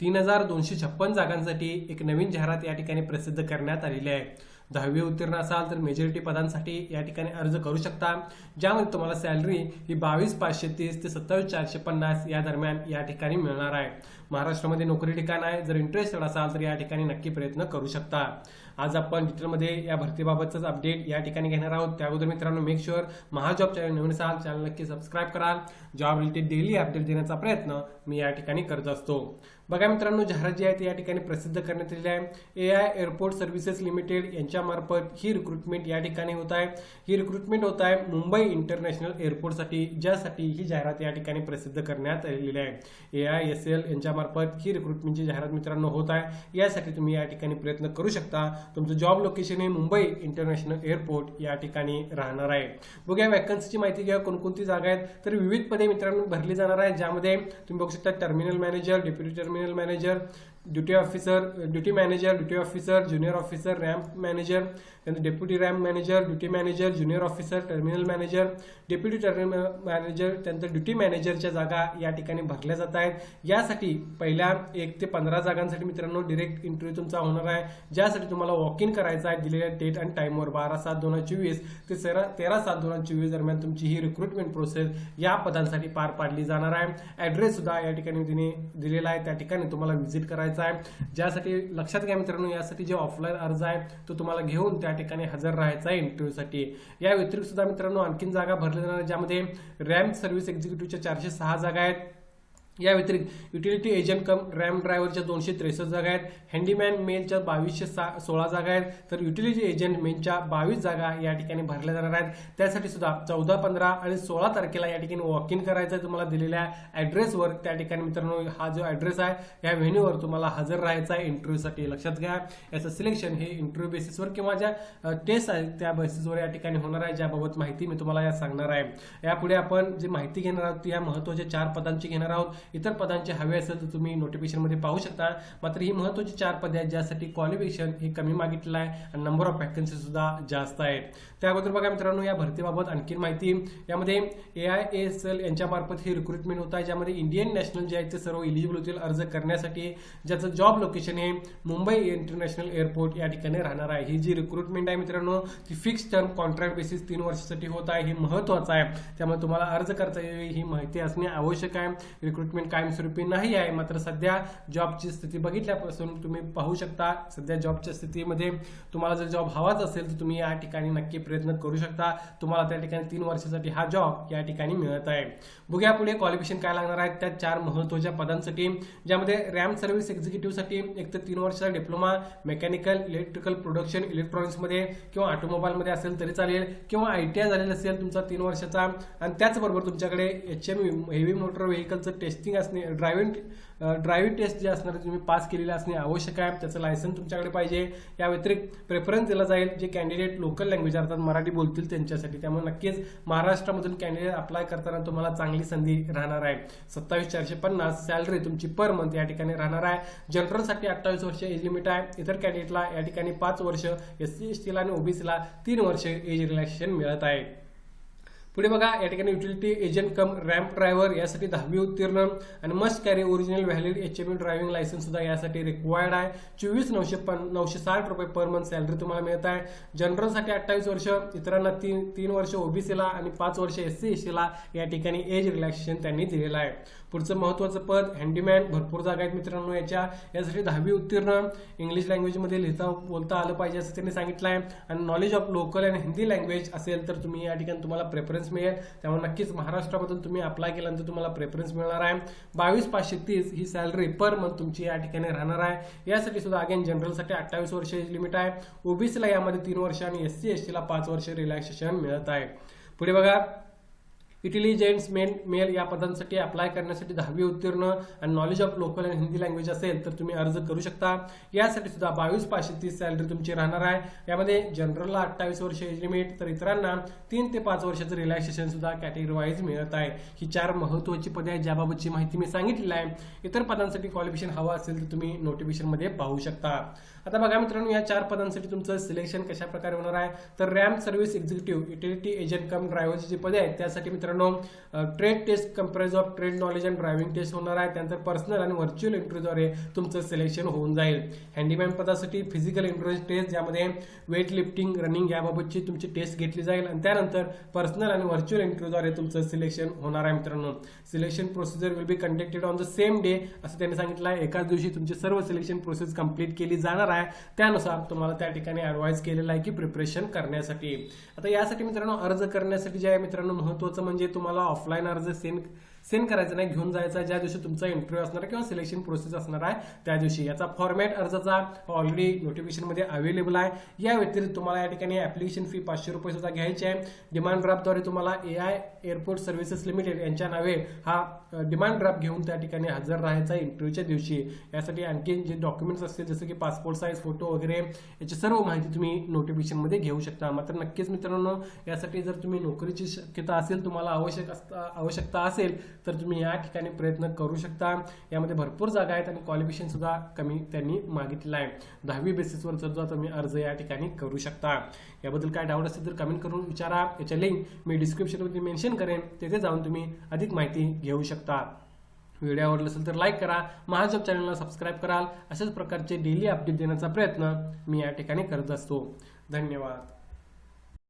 तीन हजार दोनशे छप्पन जागांसाठी एक नवीन जाहिरात या ठिकाणी प्रसिद्ध करण्यात आलेली आहे. दहावी उत्तीर्ण असाल तर मेजॉरिटी पदांसाठी या ठिकाणी अर्ज करू शकता. ज्यामध्ये तुम्हाला सॅलरी ही बावीस पाचशे तीस ते सत्तावीस चारशे पन्नास या दरम्यान या ठिकाणी मिळणार आहे. महाराष्ट्रामध्ये नोकरी ठिकाण आहे. जर इंटरेस्टेड असाल तर या ठिकाणी नक्की प्रयत्न करू शकता. आज आपण डिटेलमध्ये या भरतीबाबतच अपडेट या ठिकाणी घेणार आहोत. त्या अगोदर मित्रांनो मेक शुअर महाजॉब चॅनल नवीन असाल चॅनल नक्की सबस्क्राईब कराल. जॉब रिलेटेड डेली अपडेट देण्याचा प्रयत्न मी या ठिकाणी करत असतो. बघा मित्रांनो जाहिरात जी आहे ती या ठिकाणी प्रसिद्ध करण्यात आलेली आहे. A I airport services limited यांच्यामार्फत ही रिक्रुटमेंट या ठिकाणी होत आहे. ही रिक्रुटमेंट होत आहे मुंबई इंटरनॅशनल एअरपोर्टसाठी ज्यासाठी ही जाहिरात या ठिकाणी प्रसिद्ध करण्यात आलेली आहे. ए आय एस एल यांच्यामार्फत ही रिक्रुटमेंटची जाहिरात मित्रांनो होत आहे. यासाठी तुम्ही या ठिकाणी प्रयत्न करू शकता. तुमचं जॉब लोकेशन हे मुंबई इंटरनॅशनल एअरपोर्ट या ठिकाणी राहणार आहे. बघूया वॅकन्सीची माहिती घ्या. कोणकोणती जागा आहेत? तर विविध पदे मित्रांनो भरली जाणार आहे ज्यामध्ये तुम्ही बघू शकता terminal manager deputy terminal manager duty officer duty manager duty officer junior officer ramp manager त्यानंतर deputy ramp manager duty manager junior officer terminal manager deputy terminal manager त्यानंतर ड्युटी मॅनेजरच्या जागा या ठिकाणी भरल्या जात आहेत. यासाठी पहिल्या एक ते पंधरा जागांसाठी मित्रांनो डिरेक्ट इंटरव्ह्यू तुमचा होणार आहे. ज्यासाठी तुम्हाला वॉक इन करायचा आहे दिलेल्या डेट आणि टाईमवर बारा सात दोन हजार चोवीस ते तेरा तेरा सात दोन हजार चोवीस दरम्यान तुमची ही रिक्रुटमेंट प्रोसेस या पदांसाठी पार पाडली जाणार आहे. ऍड्रेस सुद्धा या ठिकाणी तिने दिलेला आहे. त्या ठिकाणी तुम्हाला व्हिजिट करायचं आहे. ज्यासाठी लक्षात घ्या मित्रांनो यासाठी जे ऑफलाईन अर्ज आहे तो तुम्हाला घेऊन त्या ठिकाणी हजर राहायचा आहे इंटरव्ह्यूसाठी या व्यतिरिक्त सुद्धा मित्रांनो आणखीन जागा भरल्या जाणार ज्यामध्ये रॅम्प सर्व्हिस एक्झिक्युटिव्हच्या चारशे सहा जागा आहेत. या व्यतिरिक्त युटिलिटी एजंट कम रॅम ड्रायव्हरच्या दोनशे त्रेसष्ट जागा आहेत. हँडीमॅन मेलच्या बावीसशे सा सोळा जागा आहेत. तर युटिलिटी एजंट मेनच्या बावीस जागा या ठिकाणी भरल्या जाणार आहेत. त्यासाठी सुद्धा चौदा पंधरा आणि सोळा तारखेला या ठिकाणी वॉक इन करायचं आहे. तुम्हाला दिलेल्या ॲड्रेसवर त्या ठिकाणी मित्रांनो हा जो ॲड्रेस आहे या व्हेन्यूवर तुम्हाला हजर राहायचा आहे. इंटरव्ह्यूसाठी लक्षात घ्या. याचं सिलेक्शन हे इंटरव्ह्यू बेसिसवर किंवा ज्या टेस्ट आहेत त्या बेसिसवर या ठिकाणी होणार आहे ज्याबाबत माहिती मी तुम्हाला या सांगणार आहे. यापुढे आपण जी माहिती घेणार आहोत ती या महत्त्वाच्या चार पदांची घेणार आहोत. इतर पदांचे हवे असेल तर तुम्ही नोटिफिकेशनमध्ये पाहू शकता. मात्र ही महत्त्वाची चार पदे आहेत ज्यासाठी क्वालिफिकेशन हे कमी मागितलं आहे आणि नंबर ऑफ वॅकन्सी सुद्धा जास्त आहेत. त्याबद्दल बघा मित्रांनो या भरतीबाबत आणखी माहिती. यामध्ये ए आय एस एल यांच्यामार्फत हे रिक्रुटमेंट होत आहे. ज्यामध्ये इंडियन नॅशनल जे आहेत ते सर्व इलिजिबल होतील अर्ज करण्यासाठी. ज्याचं जॉब लोकेशन हे मुंबई इंटरनॅशनल एअरपोर्ट या ठिकाणी राहणार आहे. ही जी रिक्रुटमेंट आहे मित्रांनो ती फिक्स टर्म कॉन्ट्रॅक्ट बेसिस तीन वर्षासाठी होत आहे. हे महत्त्वाचं आहे. त्यामुळे तुम्हाला अर्ज करता यावी ही माहिती असणे आवश्यक आहे. रिक्रुटमेंट कायमस्वरूपी नाही आहे. मात्र सध्या जॉबची स्थिती बघितल्यापासून तुम्ही पाहू शकता. सध्या जॉबच्या स्थितीमध्ये तुम्हाला जर जॉब हवाच असेल तर तुम्ही या ठिकाणी नक्की प्रयत्न करू शकता. तुम्हाला त्या ठिकाणी तीन वर्षासाठी हा जॉब या ठिकाणी मिळत आहे. बघूया पुढे क्वालिफिकेशन काय लागणार आहे. त्या चार महत्त्वाच्या पदांसाठी ज्यामध्ये रॅम सर्व्हिस एक्झिक्युटिव्हसाठी एक तर तीन वर्षाचा डिप्लोमा मेकॅनिकल इलेक्ट्रिकल प्रोडक्शन इलेक्ट्रॉनिक्समध्ये किंवा ऑटोमोबाईलमध्ये असेल तरी चालेल. किंवा आय टी आय झालेला असेल तुमचा तीन वर्षाचा. आणि त्याचबरोबर तुमच्याकडे एच एम हेवी मोटर व्हेकलचं टेस्टिंग असणे ड्रायव्हिंग ड्रायव्हिंग टेस्ट जे असणार तुम्ही पास केलेले असणे आवश्यक आहे. त्याचं लायसन्स तुमच्याकडे पाहिजे. या व्यतिरिक्त प्रेफरन्स दिला जाईल जे कॅन्डिडेट लोकल लँग्वेज अर्थात मराठी बोलतील त्यांच्यासाठी. त्यामुळे नक्कीच महाराष्ट्रामधून कॅन्डिडेट अप्लाय करताना तुम्हाला चांगली संधी राहणार आहे. सत्तावीस चारशे पन्नास सॅलरी तुमची पर मंथ या ठिकाणी राहणार आहे. जनरलसाठी अठ्ठावीस वर्ष एज लिमिट आहे. इतर कॅन्डिडेटला या ठिकाणी पाच वर्ष एस सी एस टीला आणि ओबीसीला तीन वर्ष एज रिलॅक्सेशन मिळत आहे. पुढे बघा या ठिकाणी utility agent cum ramp driver यासाठी दहावी उत्तीर्ण आणि must carry original valid H M driving licence सुद्धा यासाठी रिक्वायर्ड आहे. चोवीस नऊशे पन नऊशे साठ रुपये पर मंथ सॅलरी तुम्हाला मिळत आहे. जनरलसाठी अठ्ठावीस वर्ष इतरांना तीन तीन वर्ष ओबीसीला आणि पाच वर्ष एस सी एस सीला या ठिकाणी एज रिलॅक्सेशन त्यांनी दिलेलं आहे. पुढचं महत्त्वाचं पद हँडीमॅन भरपूर जागा आहेत मित्रांनो याच्या. यासाठी दहावी उत्तीर्ण इंग्लिश लँग्वेजमध्ये लिहिता बोलता आलं पाहिजे असं त्यांनी सांगितलं आहे आणि knowledge of local and Hindi language असेल तर तुम्ही या ठिकाणी तुम्हाला प्रेफरन्स मिळेल. त्यामुळे नक्कीच महाराष्ट्रामधून तुम्ही अप्लाय केल्यानंतर तुम्हाला प्रेफरन्स मिळणार आहे. बावीस पाचशे तीस ही सॅलरी पर मंथ तुमची या ठिकाणी राहणार आहे. यासाठी सुद्धा अगेन जनरलसाठी अठ्ठावीस वर्ष लिमिट आहे. ओबीसीला यामध्ये तीन वर्ष आणि एस सी एस टीला पाच वर्ष रिलॅक्सेशन मिळत आहे. पुढे बघा. इंटेलिजन्स मेन मेल या पदांसाठी अप्लाय करण्यासाठी दहावी उत्तीर्ण आणि knowledge of local and Hindi language असेल तर तुम्ही अर्ज करू शकता. यासाठी सुद्धा बावीस पाचशे तीस सॅलरी तुमची राहणार आहे. यामध्ये जनरलला अठ्ठावीस वर्ष एज लिमिट तर इतरांना तीन ते पाच वर्षाचं रिलॅक्सेशन सुद्धा कॅटेगरी वाईज मिळत आहे. ही चार महत्त्वाची पदे आहेत ज्याबाबतची माहिती मी सांगितलेली आहे. इतर पदांसाठी क्वालिफिकेशन हवं असेल तर तुम्ही नोटिफिकेशनमध्ये पाहू शकता. आता बघा मित्रांनो या चार पदांसाठी तुमचं सिलेक्शन कशा प्रकारे होणार आहे? तर ramp service executive utility agent cum ड्रायव्हरची जी पदे आहेत त्यासाठी मित्रांनो trade test comprise of trade knowledge and driving test होणार आहे. त्यानंतर पर्सनल आणि व्हर्च्युअल इंटरव्ह्यूद्वारे तुमचं सिलेक्शन होऊन जाईल. हँडीमॅन पदासाठी फिजिकल इंटरव्ह्यू टेस्ट ज्यामध्ये वेट लिफ्टिंग रनिंग याबाबतची तुमची टेस्ट घेतली जाईल. आणि त्यानंतर पर्सनल आणि व्हर्च्युअल इंटरव्ह्यूद्वारे तुमचं सिलेक्शन होणार आहे मित्रांनो. Selection procedure will be conducted on the same day असं त्यांनी सांगितलं आहे. एकाच दिवशी तुमची सर्व सिलेक्शन प्रोसेस कंप्लीट केली जाणार आहे. त्यानुसार तुम्हाला त्या ठिकाणी ॲडवाईज केलेला आहे की प्रिपरेशन करण्यासाठी. आता यासाठी मित्रांनो अर्ज करण्यासाठी जे आहे मित्रांनो महत्त्वाचं म्हणजे तुम्हाला ऑफलाईन अर्ज सेंड सेंड करायचं नाही घेऊन जायचा ज्या दिवशी तुमचा इंटरव्ह्यू असणार किंवा सिलेक्शन प्रोसेस असणार आहे त्या दिवशी याचा फॉर्मॅट अर्जाचा ऑलरेडी नोटिफिकेशनमध्ये अवेलेबल आहे. या व्यतिरिक्त तुम्हाला या ठिकाणी ऍप्लिकेशन फी पाचशे रुपये सुद्धा घ्यायची आहे. डिमांड ड्राफ्टद्वारे तुम्हाला A I airport services limited यांच्या नावे हा डिमांड ड्राफ्ट घेऊन त्या ठिकाणी हजर राहायचा इंटरव्ह्यूच्या दिवशी. यासाठी आणखी जे डॉक्युमेंट्स असतील जसं की पासपोर्ट साईज फोटो वगैरे याची सर्व माहिती तुम्ही नोटिफिकेशनमध्ये घेऊ शकता. मात्र नक्कीच मित्रांनो यासाठी जर तुम्ही नोकरीची शक्यता असेल तुम्हाला आवश्यक असता आवश्यकता असेल तर तुम्ही या ठिकाणी प्रयत्न करू शकता. यामध्ये भरपूर जागा आहेत आणि क्वालिफिकेशन सुद्धा कमी त्यांनी मागितलेलं आहे. दहावी बेसिसवर सुद्धा तुम्ही अर्ज या ठिकाणी करू शकता. याबद्दल काय डाऊट असेल तर कमेंट करून विचारा. याच्या लिंक मी डिस्क्रिप्शनमध्ये मेन्शन करेन. तेथे जाऊन तुम्ही अधिक माहिती घेऊ शकता. व्हिडिओ आवडला असेल तर लाईक करा. महाजॉब चॅनलला सबस्क्राईब कराल. अशाच प्रकारचे डेली अपडेट देण्याचा प्रयत्न मी या ठिकाणी करत असतो. धन्यवाद.